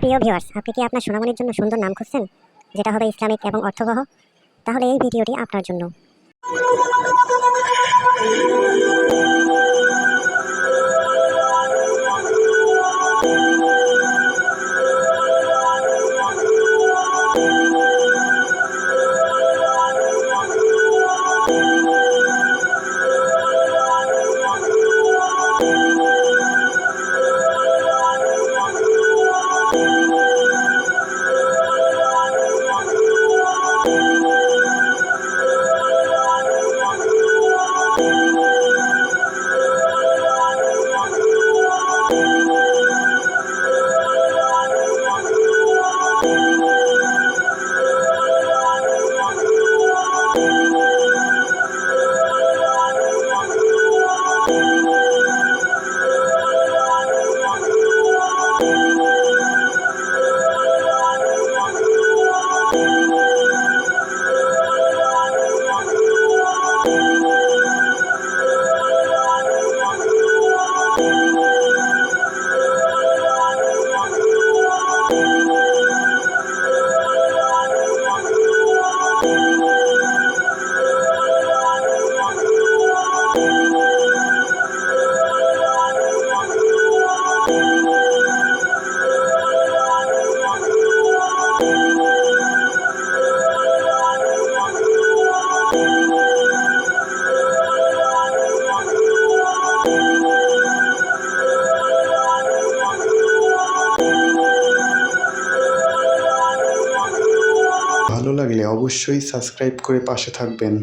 প্রিয় ভিউয়ার্স, আপনি কি আপনার সোনামণির জন্য সুন্দর নাম খুঁজছেন, যেটা হবে ইসলামিক এবং অর্থবহ? তাহলে এই ভিডিওটি আপনার জন্য। ভালো লাগলে অবশ্যই সাবস্ক্রাইব করে পাশে থাকবেন।